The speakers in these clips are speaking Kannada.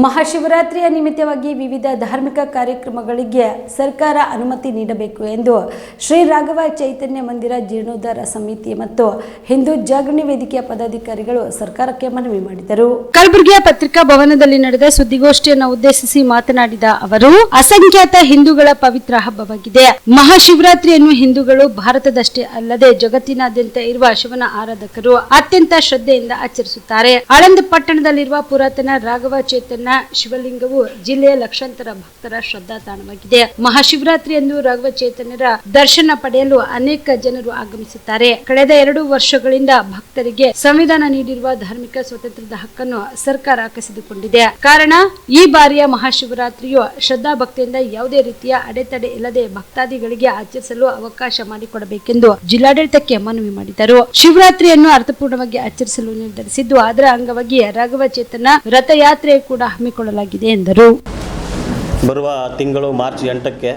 ಮಹಾಶಿವರಾತ್ರಿಯ ನಿಮಿತ್ತವಾಗಿ ವಿವಿಧ ಧಾರ್ಮಿಕ ಕಾರ್ಯಕ್ರಮಗಳಿಗೆ ಸರ್ಕಾರ ಅನುಮತಿ ನೀಡಬೇಕು ಎಂದು ಶ್ರೀ ರಾಘವ ಚೈತನ್ಯ ಮಂದಿರ ಜೀರ್ಣೋದ್ಧಾರ ಸಮಿತಿ ಮತ್ತು ಹಿಂದೂ ಜಾಗರಣಿ ವೇದಿಕೆಯ ಪದಾಧಿಕಾರಿಗಳು ಸರ್ಕಾರಕ್ಕೆ ಮನವಿ ಮಾಡಿದರು. ಕಲಬುರಗಿಯ ಪತ್ರಿಕಾ ಭವನದಲ್ಲಿ ನಡೆದ ಸುದ್ದಿಗೋಷ್ಠಿಯನ್ನು ಉದ್ದೇಶಿಸಿ ಮಾತನಾಡಿದ ಅವರು, ಅಸಂಖ್ಯಾತ ಹಿಂದೂಗಳ ಪವಿತ್ರ ಹಬ್ಬವಾಗಿದೆ. ಮಹಾಶಿವರಾತ್ರಿಯನ್ನು ಹಿಂದೂಗಳು ಭಾರತದಷ್ಟೇ ಅಲ್ಲದೆ ಜಗತ್ತಿನಾದ್ಯಂತ ಇರುವ ಶಿವನ ಆರಾಧಕರು ಅತ್ಯಂತ ಶ್ರದ್ಧೆಯಿಂದ ಆಚರಿಸುತ್ತಾರೆ. ಆಳಂದ ಪಟ್ಟಣದಲ್ಲಿರುವ ಪುರಾತನ ರಾಘವ ಚೇತನ ಶಿವಲಿಂಗವು ಜಿಲ್ಲೆಯ ಲಕ್ಷಾಂತರ ಭಕ್ತರ ಶ್ರದ್ಧಾ ತಾಣವಾಗಿದೆ ಮಹಾಶಿವರಾತ್ರಿ ಎಂದು ರಾಘವ ಚೇತನರ ದರ್ಶನ ಪಡೆಯಲು ಅನೇಕ ಜನರು ಆಗಮಿಸುತ್ತಾರೆ. ಕಳೆದ ಎರಡು ವರ್ಷಗಳಿಂದ ಭಕ್ತರಿಗೆ ಸಂವಿಧಾನ ನೀಡಿರುವ ಧಾರ್ಮಿಕ ಸ್ವಾತಂತ್ರ್ಯದ ಹಕ್ಕನ್ನು ಸರ್ಕಾರ ಕಸಿದುಕೊಂಡಿದೆ. ಕಾರಣ, ಈ ಬಾರಿಯ ಮಹಾಶಿವರಾತ್ರಿಯು ಶ್ರದ್ಧಾ ಭಕ್ತಿಯಿಂದ ಯಾವುದೇ ರೀತಿಯ ಅಡೆತಡೆ ಇಲ್ಲದೆ ಭಕ್ತಾದಿಗಳಿಗೆ ಆಚರಿಸಲು ಅವಕಾಶ ಮಾಡಿಕೊಡಬೇಕೆಂದು ಜಿಲ್ಲಾಡಳಿತಕ್ಕೆ ಮನವಿ ಮಾಡಿದರು. ಶಿವರಾತ್ರಿಯನ್ನು ಅರ್ಥಪೂರ್ಣವಾಗಿ ಆಚರಿಸಲು ನಿರ್ಧರಿಸಿದ್ದು, ಅದರ ಅಂಗವಾಗಿ ರಾಘವ ಚೇತನ ರಥಯಾತ್ರೆ ಕೂಡ ಹಮ್ಮಿಕೊಳ್ಳಲಾಗಿದೆ ಎಂದರು. ಬರುವ ತಿಂಗಳು ಮಾರ್ಚ್ ಎಂಟಕ್ಕೆ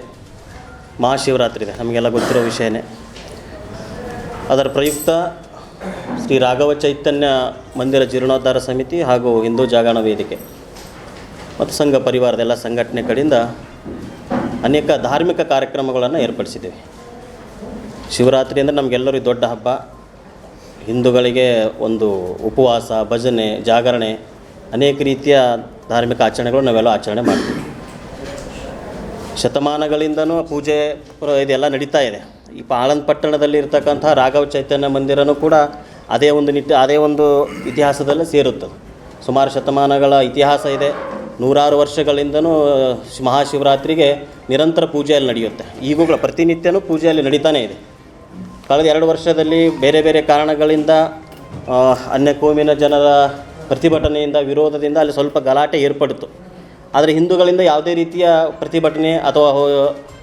ಮಹಾಶಿವರಾತ್ರಿ ಇದೆ, ನಮಗೆಲ್ಲ ಗೊತ್ತಿರೋ ವಿಷಯನೇ. ಅದರ ಪ್ರಯುಕ್ತ ಶ್ರೀ ರಾಘವ ಚೈತನ್ಯ ಮಂದಿರ ಜೀರ್ಣೋದ್ಧಾರ ಸಮಿತಿ ಹಾಗೂ ಹಿಂದೂ ಜಾಗರಣ ವೇದಿಕೆ ಮತ್ತು ಸಂಘ ಪರಿವಾರದ ಎಲ್ಲ ಸಂಘಟನೆ ಕಡೆಯಿಂದ ಅನೇಕ ಧಾರ್ಮಿಕ ಕಾರ್ಯಕ್ರಮಗಳನ್ನು ಏರ್ಪಡಿಸಿದ್ದೇವೆ. ಶಿವರಾತ್ರಿ ಅಂದರೆ ನಮಗೆಲ್ಲರಿಗೂ ದೊಡ್ಡ ಹಬ್ಬ. ಹಿಂದೂಗಳಿಗೆ ಒಂದು ಉಪವಾಸ, ಭಜನೆ, ಜಾಗರಣೆ, ಅನೇಕ ರೀತಿಯ ಧಾರ್ಮಿಕ ಆಚರಣೆಗಳು ನಾವೆಲ್ಲ ಆಚರಣೆ ಮಾಡ್ತೀವಿ. ಶತಮಾನಗಳಿಂದನೂ ಪೂಜೆ ಇದೆಲ್ಲ ನಡೀತಾ ಇದೆ. ಈ ಪಾಳನ್ ಪಟ್ಟಣದಲ್ಲಿ ಇರ್ತಕ್ಕಂಥ ರಾಘವ ಚೈತನ್ಯ ಮಂದಿರನೂ ಕೂಡ ಅದೇ ಒಂದು ನಿಟ್ಟ, ಅದೇ ಒಂದು ಇತಿಹಾಸದಲ್ಲೇ ಸೇರುತ್ತದೆ. ಸುಮಾರು ಶತಮಾನಗಳ ಇತಿಹಾಸ ಇದೆ. ನೂರಾರು ವರ್ಷಗಳಿಂದನೂ ಮಹಾಶಿವರಾತ್ರಿಗೆ ನಿರಂತರ ಪೂಜೆಯಲ್ಲಿ ನಡೆಯುತ್ತೆ. ಈಗೂ ಕೂಡ ಪ್ರತಿನಿತ್ಯನೂ ಪೂಜೆಯಲ್ಲಿ ನಡೀತಾನೇ ಇದೆ. ಕಳೆದ ಎರಡು ವರ್ಷದಲ್ಲಿ ಬೇರೆ ಬೇರೆ ಕಾರಣಗಳಿಂದ ಅನ್ಯ ಕೋಮಿನ ಜನರ ಪ್ರತಿಭಟನೆಯಿಂದ, ವಿರೋಧದಿಂದ ಅಲ್ಲಿ ಸ್ವಲ್ಪ ಗಲಾಟೆ ಏರ್ಪಡಿತು. ಆದರೆ ಹಿಂದೂಗಳಿಂದ ಯಾವುದೇ ರೀತಿಯ ಪ್ರತಿಭಟನೆ ಅಥವಾ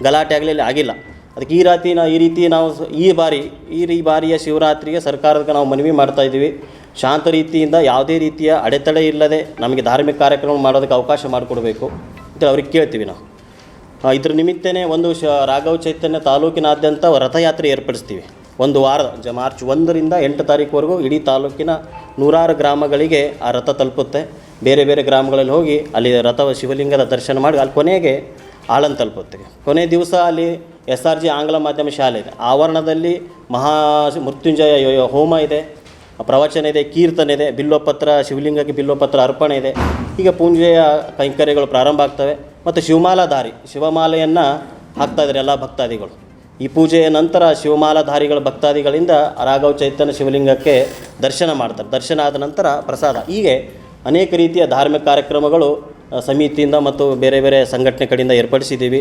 ಗಲಾಟೆ ಆಗಲಿ ಅಲ್ಲಿ ಆಗಿಲ್ಲ. ಅದಕ್ಕೆ ಈ ರಾತ್ರಿ ನಾವು ಈ ರೀತಿ ನಾವು ಈ ಬಾರಿ, ಈ ರೀ ಬಾರಿಯ ಶಿವರಾತ್ರಿಗೆ ಸರ್ಕಾರಕ್ಕೆ ನಾವು ಮನವಿ ಮಾಡ್ತಾ ಇದ್ದೀವಿ. ಶಾಂತ ರೀತಿಯಿಂದ ಯಾವುದೇ ರೀತಿಯ ಅಡೆತಡೆ ಇಲ್ಲದೆ ನಮಗೆ ಧಾರ್ಮಿಕ ಕಾರ್ಯಕ್ರಮ ಮಾಡೋದಕ್ಕೆ ಅವಕಾಶ ಮಾಡಿಕೊಡ್ಬೇಕು ಅಂತೇಳಿ ಅವ್ರಿಗೆ ಕೇಳ್ತೀವಿ ನಾವು. ಇದ್ರ ನಿಮಿತ್ತನೇ ಒಂದು ಶ, ರಾಘವ ಚೈತನ್ಯ ತಾಲೂಕಿನಾದ್ಯಂತ ರಥಯಾತ್ರೆ ಏರ್ಪಡಿಸ್ತೀವಿ. ಒಂದು ವಾರ ಜ, ಮಾರ್ಚ್ ಒಂದರಿಂದ ಎಂಟು ತಾರೀಕುವರೆಗೂ ಇಡೀ ತಾಲೂಕಿನ ನೂರಾರು ಗ್ರಾಮಗಳಿಗೆ ಆ ರಥ ತಲುಪುತ್ತೆ. ಬೇರೆ ಬೇರೆ ಗ್ರಾಮಗಳಲ್ಲಿ ಹೋಗಿ ಅಲ್ಲಿ ರಥ ಶಿವಲಿಂಗದ ದರ್ಶನ ಮಾಡಿ ಅಲ್ಲಿ ಕೊನೆಗೆ ಆಳನ್ ತಲುಪುತ್ತೆ. ಕೊನೆ ದಿವಸ ಅಲ್ಲಿ ಎಸ್ ಆರ್ ಜಿ ಆಂಗ್ಲ ಮಾಧ್ಯಮ ಶಾಲೆ ಇದೆ. ಆವರಣದಲ್ಲಿ ಮಹಾ ಮೃತ್ಯುಂಜಯ ಹೋಮ ಇದೆ, ಪ್ರವಚನ ಇದೆ, ಕೀರ್ತನೆ ಇದೆ, ಬಿಲ್ಲೋಪತ್ರ, ಶಿವಲಿಂಗಕ್ಕೆ ಬಿಲ್ಲೋಪತ್ರ ಅರ್ಪಣೆ ಇದೆ. ಈಗ ಪೂಜೆಯ ಕೈಂಕರ್ಯಗಳು ಪ್ರಾರಂಭ ಆಗ್ತವೆ. ಮತ್ತು ಶಿವಮಾಲಾ ದಾರಿ ಶಿವಮಾಲೆಯನ್ನು ಹಾಕ್ತಾ ಇದ್ದಾರೆ ಎಲ್ಲ ಭಕ್ತಾದಿಗಳು. ಈ ಪೂಜೆಯ ನಂತರ ಶಿವಮಾಲಾಧಾರಿಗಳ ಭಕ್ತಾದಿಗಳಿಂದ ರಾಘವ ಚೈತನ್ಯ ಶಿವಲಿಂಗಕ್ಕೆ ದರ್ಶನ ಮಾಡ್ತಾರೆ. ದರ್ಶನ ಆದ ನಂತರ ಪ್ರಸಾದ. ಹೀಗೆ ಅನೇಕ ರೀತಿಯ ಧಾರ್ಮಿಕ ಕಾರ್ಯಕ್ರಮಗಳು ಸಮಿತಿಯಿಂದ ಮತ್ತು ಬೇರೆ ಬೇರೆ ಸಂಘಟನೆ ಕಡೆಯಿಂದ ಏರ್ಪಡಿಸಿದ್ದೀವಿ.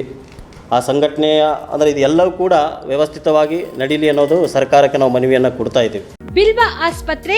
ಆ ಸಂಘಟನೆಯ, ಅಂದರೆ ಇದೆಲ್ಲವೂ ಕೂಡ ವ್ಯವಸ್ಥಿತವಾಗಿ ನಡೀಲಿ ಅನ್ನೋದು ಸರ್ಕಾರಕ್ಕೆ ನಾವು ಮನವಿಯನ್ನು ಕೊಡ್ತಾ ಇದ್ದೀವಿ. ಬಿಲ್ವ ಆಸ್ಪತ್ರೆ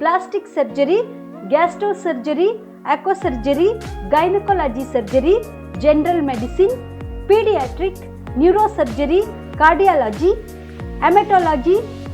plastic surgery gastro surgery onco surgery gynaecology surgery general medicine paediatric neuro surgery cardiology haematology